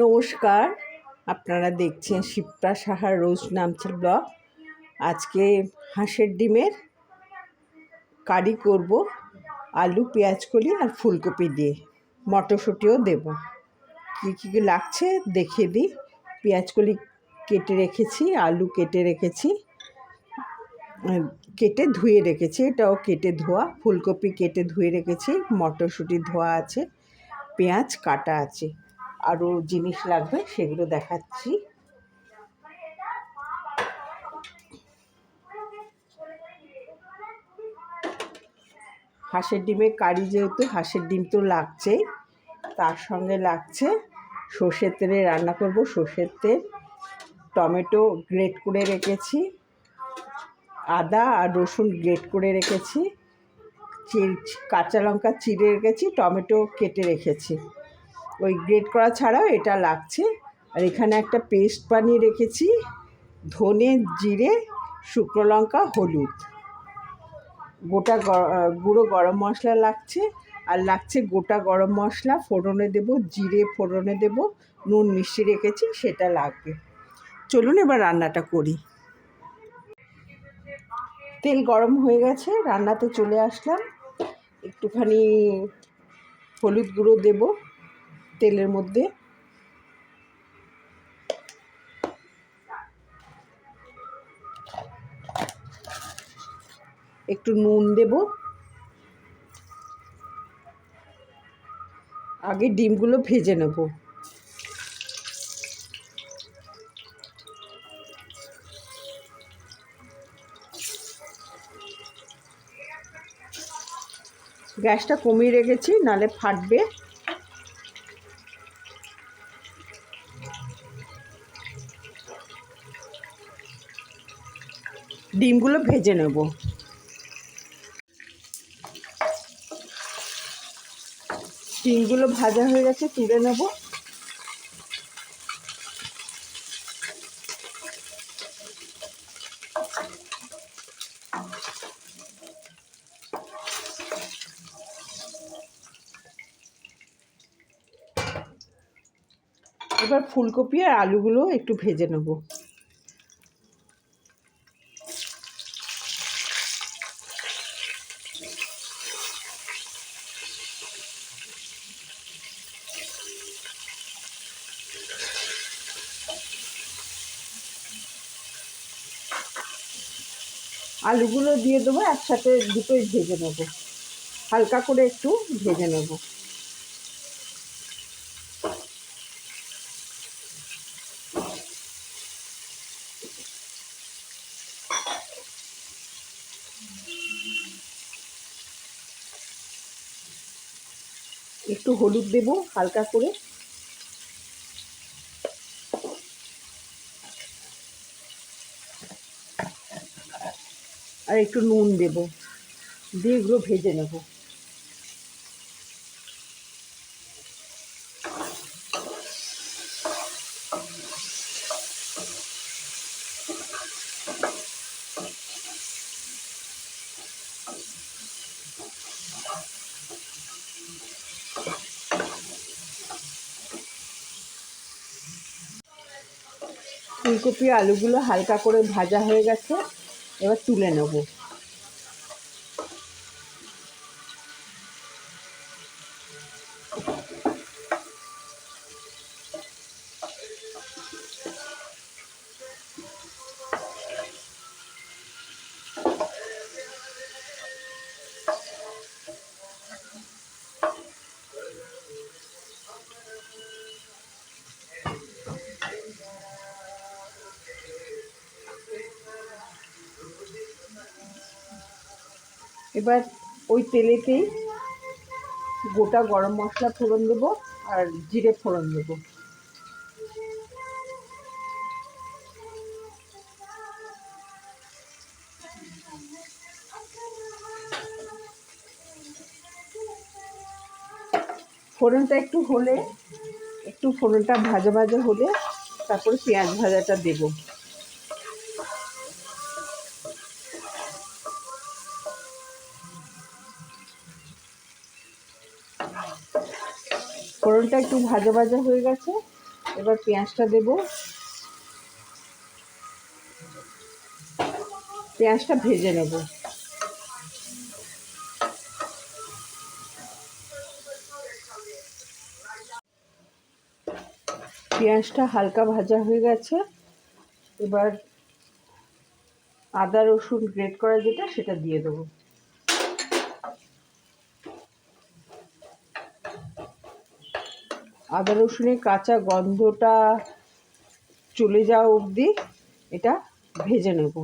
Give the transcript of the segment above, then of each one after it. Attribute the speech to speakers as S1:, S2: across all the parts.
S1: নমস্কার। আপনারা দেখছেন শিপ্রা সাহার রোজ নামছেন ব্লগ। আজকে হাঁসের ডিমের কারি করব, আলু পেঁয়াজ কলি আর ফুলকপি দিয়ে। মটরশুঁটিও দেব। কী কী কী লাগছে দেখে দিই। পেঁয়াজ কলি কেটে রেখেছি, আলু কেটে রেখেছি কেটে ধুয়ে রেখেছি। এটাও কেটে ধোয়া, ফুলকপি কেটে ধুয়ে রেখেছি, মটরশুঁটি ধোয়া আছে, পেঁয়াজ কাটা আছে। আরও জিনিস লাগবে, সেগুলো দেখাচ্ছি। হাঁসের ডিমে কারি যেহেতু, হাঁসের ডিম তো লাগছেই তার সঙ্গে লাগছে সর্ষের তেলে রান্না করব। সর্ষের তেল, টমেটো গ্রেট করে রেখেছি, আদা আর রসুন গ্রেট করে রেখেছি কাঁচা লঙ্কা চিড়ে রেখেছি, টমেটো কেটে রেখেছি। ওই গ্রেট করা ছাড়াও এটা লাগছে। আর এখানে একটা পেস্ট বানিয়ে রেখেছি। ধনে, জিরে, শুকনো লঙ্কা, হলুদ। গোটা গুঁড়ো গরম মশলা লাগছে। আর লাগছে গোটা গরম মশলা, ফোড়নে দেব, জিরে ফোড়নে দেব, নুন মিষ্টি রেখেছি, সেটা লাগবে। চলুন এবার রান্নাটা করি। তেল গরম হয়ে গেছে, রান্নাতে চলে আসলাম। একটুখানি হলুদ গুঁড়ো দেব। তেলের মধ্যে। একটু নুন দেব। আগে ডিমগুলো ভেজে নেব। গ্যাসটা কমিয়ে রেখেছি নালে ফাটবে। ডিমগুলো ভেজে নেব। ডিমগুলো ভাজা হয়ে গেছে, তুলে নেব। এবার ফুলকপি আর আলুগুলো একটু ভেজে নেব। আলুগুলো দিয়ে দেবো, একসাথে দুটোই ভেজে নেব। হালকা করে একটু ভেজে নেব। একটু হলুদ দেবো হালকা করে। আর একটু নুন দেব। দিয়ে এগুলো ভেজে নেব। ফুলকপি, আলুগুলো হালকা করে ভাজা হয়ে গেছে। এবার তুলে নেব। এবার ওই তেলেতেই গোটা গরম মশলা ফোড়ন দেবো আর জিরে ফোড়ন দেবো। ফোড়নটা একটু হলে, একটু ফোড়নটা ভাজা ভাজা হলে তারপরে পেঁয়াজ ভাজাটা দেবো। ফোড়নটা একটু ভাজা ভাজা হয়ে গেছে। এবার পেঁয়াজটা দেব। পেঁয়াজটা ভেজে নেব। পেঁয়াজটা হালকা ভাজা হয়ে গেছে। এবার আদা রসুন গ্রেট করা যেটা, সেটা দিয়ে দেবো। আদা রসুনের কাঁচা গন্ধটা চলে যাওয়া অবধি এটা ভেজে নেব।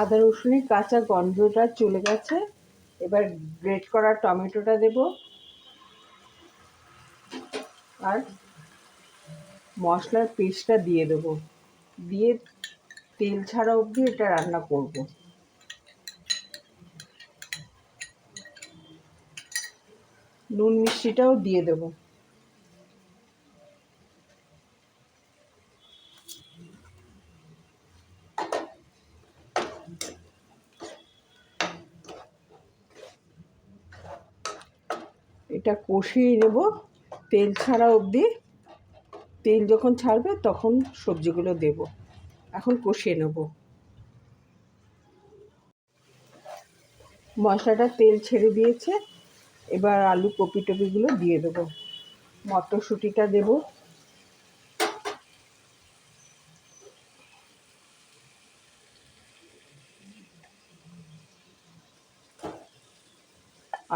S1: আদা রসুনের কাঁচা গন্ধটা চলে গেছে, এবার গ্রেট করা টমেটোটা দেব। আর মশলার পেস্টটা দিয়ে দেবো। দিয়ে তেল ছাড়া অবধি এটা রান্না করব। নুন মিষ্টিটাও দিয়ে দেবো। এটা কষিয়ে নেব। তেল ছাড়া অবধি, তেল যখন ছাড়বে তখন সবজিগুলো দেব। এখন কষিয়ে নেব। মশলাটা তেল ছেড়ে দিয়েছে। এবার আলু কপি টপিগুলো দিয়ে দেবো। মটরশুঁটিটা দেব।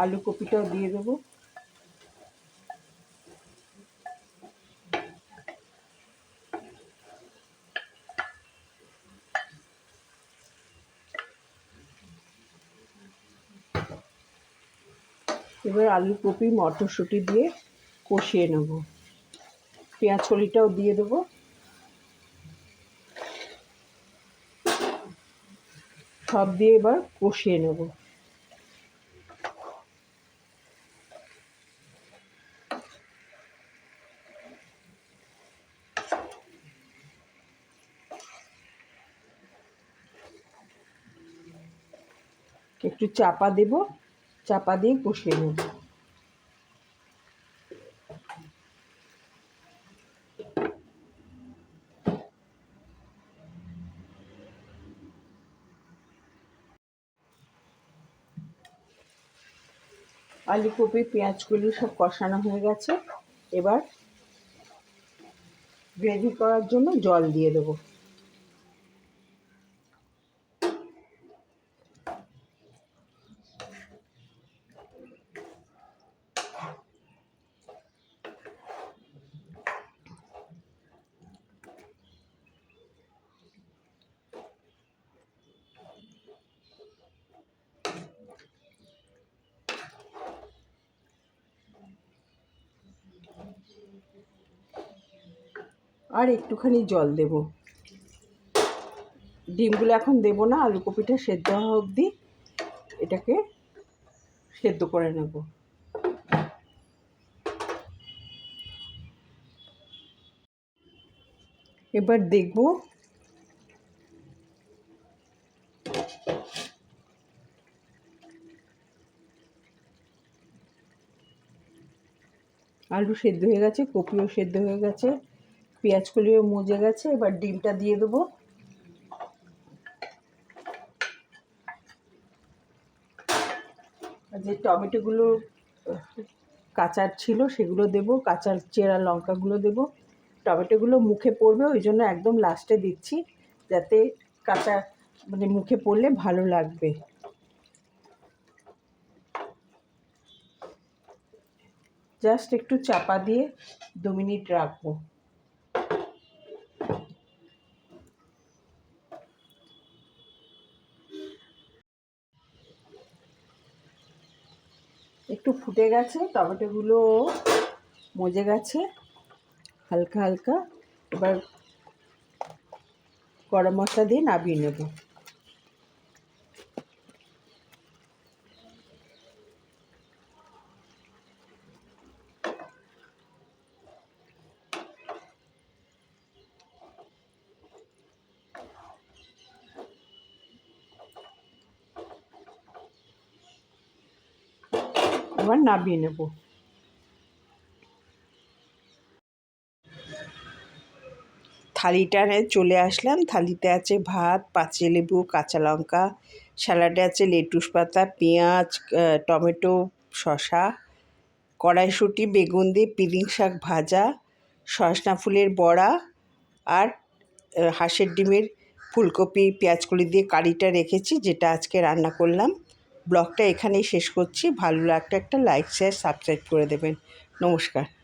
S1: আলু কপিটাও দিয়ে দেবো। এবার আলু কপি, মটরশুঁটি দিয়ে কষিয়ে নেব। পেঁয়াজ কলিটাও দিয়ে দেবো। সব দিয়ে এবার কষিয়ে নেব। একটু চাপা দেব। চাপা দিয়ে কষিয়ে নেব আলু কপি পেঁয়াজগুলি সব কষানো হয়ে গেছে। এবার গ্রেভি করার জন্য জল দিয়ে দেবো। আর একটুখানি জল দেব। ডিমগুলো এখন দেব না, আলু কপিটা সেদ্ধ হওয়া অবধি এটাকে সেদ্ধ করে নেব। এবার দেখব আলু সেদ্ধ হয়ে গেছে, কপিও সেদ্ধ হয়ে গেছে, পেঁয়াজ কলিও মজে গেছে, এবার ডিমটা দিয়ে দেবো। যে টমেটোগুলো, কাঁচার ছিল সেগুলো দেব, কাঁচার চেরা লঙ্কাগুলো দেব। টমেটোগুলো মুখে পড়বে, ওই জন্য একদম লাস্টে দিচ্ছি, যাতে কাঁচা মানে মুখে পড়লে ভালো লাগবে। জাস্ট একটু চাপা দিয়ে দু মিনিট রাখব। একটু ফুটে গেছে, টমেটোগুলো মজে গেছে, হালকা হালকা। এবার গরম মশলা দিয়ে নামিয়ে নেব। এবার নামিয়ে নেব। থালিটারে চলে আসলাম। থালিতে আছে ভাত পাঁচে লেবু, কাঁচা লঙ্কা, স্যালাডে আছে লেটুস পাতা, পেঁয়াজ টমেটো, শসা, কড়াইশুঁটি, বেগুন দিয়ে পিলিং শাক ভাজা, সজনা ফুলের বড়া আর হাঁসের ডিমের ফুলকপি পেঁয়াজকলি দিয়ে কারিটা রেখেছি, যেটা আজকে রান্না করলাম। ব্লগটা এখানেই শেষ করছি। ভালো লাগলে একটা লাইক শেয়ার সাবস্ক্রাইব করে দেবেন। নমস্কার।